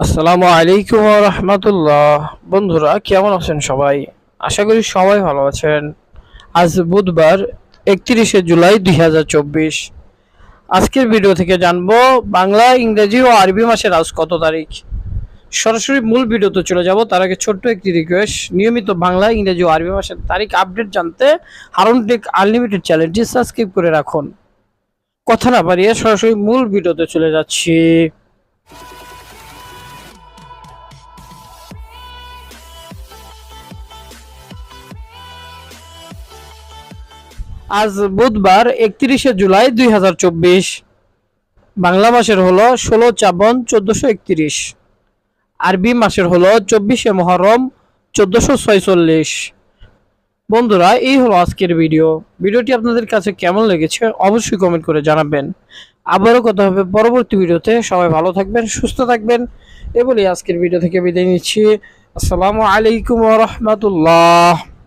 আসসালামু আলাইকুম রহমতুল্লাহ। বন্ধুরা, কেমন আছেন সবাই? আশা করি সবাই ভালো আছেন। আজ বুধবার, একত্রিশে জুলাই দু হাজার চব্বিশ। আজকের ভিডিও থেকে জানব, বাংলা, ইংরেজি ও আরবি মাসের আজ কত তারিখ? সরাসরি মূল ভিডিওতে চলে যাব। তার আগে ছোট্ট একটি রিকোয়েস্ট নিয়মিত বাংলা, ইংরেজি ও আরবি মাসের তারিখ আপডেট জানতে হারুন টেক আনলিমিটেড চ্যানেলটি সাবস্ক্রাইব করে রাখুন। কথা না বাড়িয়ে সরাসরি মূল ভিডিওতে চলে যাচ্ছি। আজ বুধবার একত্রিশে জুলাই দুই হাজার চব্বিশ। বাংলা মাসের হলো ষোলো চাবন চোদ্দশো একত্রিশ। আরবি মাসের হলো চব্বিশে মহরম চোদ্দশো ছয়চল্লিশ। বন্ধুরা, এই হলো আজকের ভিডিও। ভিডিওটি আপনাদের কাছে কেমন লেগেছে অবশ্যই কমেন্ট করে জানাবেন। আবারও কথা হবে পরবর্তী ভিডিওতে। সবাই ভালো থাকবেন, সুস্থ থাকবেন। এ বলে আজকের ভিডিও থেকে বিদায় নিচ্ছি। আসসালামু আলাইকুম রহমতুল্লাহ।